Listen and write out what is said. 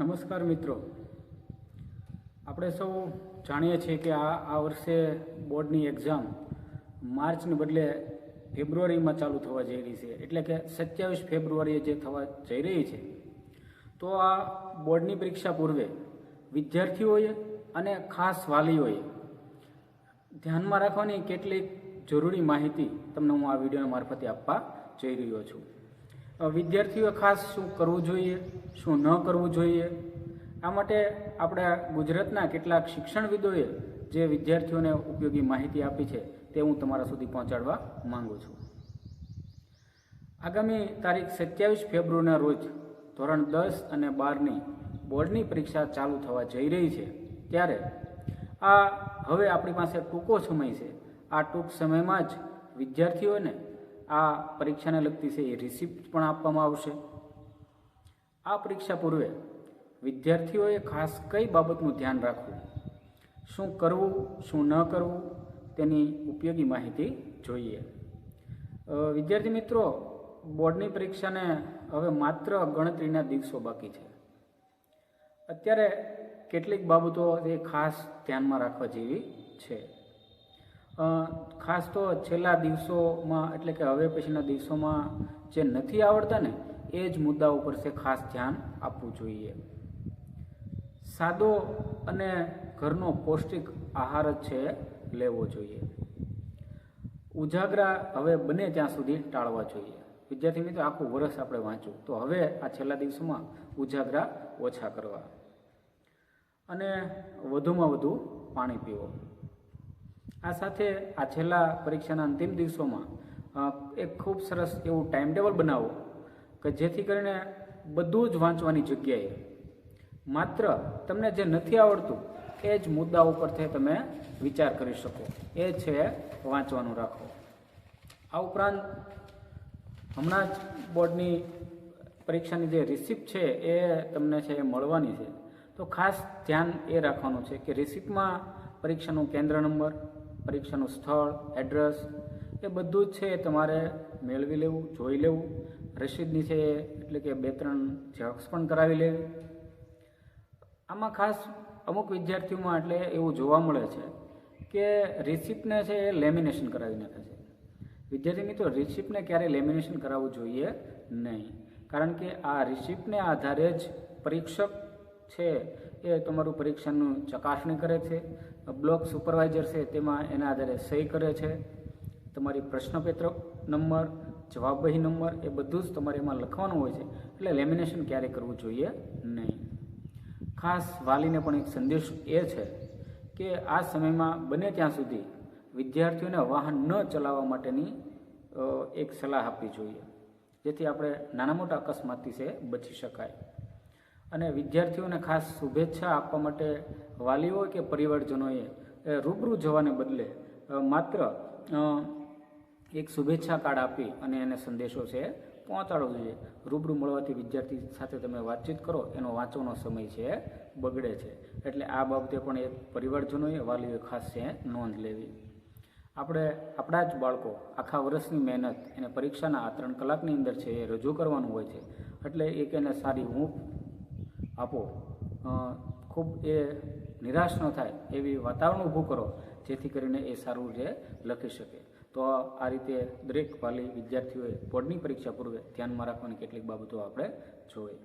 નમસ્કાર મિત્રો. આપણે સૌ જાણીએ છીએ કે આ આ વર્ષે બોર્ડની એક્ઝામ માર્ચને બદલે ફેબ્રુઆરીમાં ચાલુ થવા જઈ રહી છે. એટલે કે સત્યાવીસ ફેબ્રુઆરીએ જે થવા જઈ રહી છે, તો આ બોર્ડની પરીક્ષા પૂર્વે વિદ્યાર્થીઓએ અને ખાસ વાલીઓએ ધ્યાનમાં રાખવાની કેટલીક જરૂરી માહિતી તમને હું આ વિડીયોના મારફતે આપવા જઈ રહ્યો છું. વિદ્યાર્થીઓએ ખાસ શું કરવું જોઈએ, શું ન કરવું જોઈએ? આ માટે આપણા ગુજરાતના કેટલાક શિક્ષણવિદોએ જે વિદ્યાર્થીઓને ઉપયોગી માહિતી આપી છે, તે હું તમારા સુધી પહોંચાડવા માંગુ છું. આગામી તારીખ સત્યાવીસ ફેબ્રુઆરીના રોજ ધોરણ દસ અને બારની બોર્ડની પરીક્ષા ચાલુ થવા જઈ રહી છે, ત્યારે આ હવે આપણી પાસે ટૂંકો સમય છે. આ ટૂંક સમયમાં જ વિદ્યાર્થીઓને આ પરીક્ષાને લગતી છે એ રિસિપ્ટ પણ આપવામાં આવશે. આ પરીક્ષા પૂર્વે વિદ્યાર્થીઓએ ખાસ કઈ બાબતનું ધ્યાન રાખવું? શું કરવું, શું ન કરવું? તેની ઉપયોગી માહિતી જોઈએ. વિદ્યાર્થી મિત્રો, બોર્ડની પરીક્ષાને હવે માત્ર ગણતરીના દિવસો બાકી છે. અત્યારે કેટલીક બાબતો એ ખાસ ધ્યાનમાં રાખવા જેવી છે. ખાસ તો છેલ્લા દિવસોમાં, એટલે કે હવે પછીના દિવસોમાં જે નથી આવડતા ને, એ જ મુદ્દા ઉપર છે ખાસ ધ્યાન આપવું જોઈએ. સાદો અને ઘરનો પૌષ્ટિક આહાર જ છે લેવો જોઈએ. ઉજાગરા હવે બને ત્યાં સુધી ટાળવા જોઈએ. વિદ્યાર્થી મિત્રો, આખું વર્ષ આપણે વાંચવું તો હવે આ છેલ્લા દિવસોમાં ઉજાગરા ઓછા કરવા. અને વધુમાં વધુ પાણી પીવો. આ સાથે આ છેલ્લા પરીક્ષાના અંતિમ દિવસોમાં એક ખૂબ સરસ એવું ટાઈમ ટેબલ બનાવો કે જેથી કરીને બધું જ વાંચવાની જગ્યાએ. માત્ર તમને જે નથી આવડતું, એ જ મુદ્દા ઉપરથી તમે વિચાર કરી શકો. એ છે વાંચવાનું રાખો. આ ઉપરાંત, હમણાં જ બોર્ડની પરીક્ષાની જે રિસિપ્ટ છે, એ તમને છે એ મળવાની છે. તો ખાસ ધ્યાન એ રાખવાનું છે કે રિસિપ્ટમાં પરીક્ષાનું કેન્દ્ર નંબર પરીક્ષાનું સ્થળ એડ્રેસ એ બધું જ છે એ તમારે મેળવી લેવું, જોઈ લેવું. રસીદની છે એટલે કે બે ત્રણ ઝેરોક્ષ પણ કરાવી લેવી. આમાં ખાસ અમુક વિદ્યાર્થીઓમાં એટલે એવું જોવા મળે છે કે રિસિપ્ટને છે એ લેમિનેશન કરાવી નાખે છે. વિદ્યાર્થી મિત્રો રિસિપ્ટને ક્યારેય લેમિનેશન કરાવવું જોઈએ નહીં. કારણ કે આ રિસિપ્ટને આધારે જ પરીક્ષક છે એ તમારું પરીક્ષાનું ચકાસણી કરે છે. બ્લોક સુપરવાઇઝર છે તેમાં એના આધારે સહી કરે છે. તમારી પ્રશ્નપત્ર નંબર, જવાબવહી નંબર એ બધું જ તમારે એમાં લખવાનું હોય છે. એટલે લેમિનેશન ક્યારેય કરવું જોઈએ નહીં. ખાસ વાલીને પણ એક સંદેશ એ છે કે આ સમયમાં બને ત્યાં સુધી વિદ્યાર્થીઓને વાહન ન ચલાવવા માટેની એક સલાહ આપવી જોઈએ. જેથી આપણે નાના મોટા અકસ્માતથી છે બચી શકાય. અને વિદ્યાર્થીઓને ખાસ શુભેચ્છા આપવા માટે વાલીઓ કે પરિવારજનોએ રૂબરૂ જવાને બદલે માત્ર એક શુભેચ્છા કાર્ડ આપી અને એને સંદેશો છે પહોંચાડવો જોઈએ. રૂબરૂ મળવાથી વિદ્યાર્થી સાથે તમે વાતચીત કરો, એનો વાંચવાનો સમય છે બગડે છે. એટલે આ બાબતે પણ એક પરિવારજનોએ, વાલીઓએ ખાસ છે નોંધ લેવી. આપણે, આપણા જ બાળકો આખા વર્ષની મહેનત એને પરીક્ષાના આ ત્રણ કલાકની અંદર છે એ રજૂ કરવાનું હોય છે. એટલે એક એને સારી ઊંઘ આપો. ખૂબ એ નિરાશ ન થાય એવી વાતાવરણ ઊભું કરો, જેથી કરીને એ સારું જે લખી શકે. તો આ રીતે દરેક વાલી વિદ્યાર્થીઓએ બોર્ડની પરીક્ષા પૂર્વે ધ્યાનમાં રાખવાની કેટલીક બાબતો આપણે જોઈએ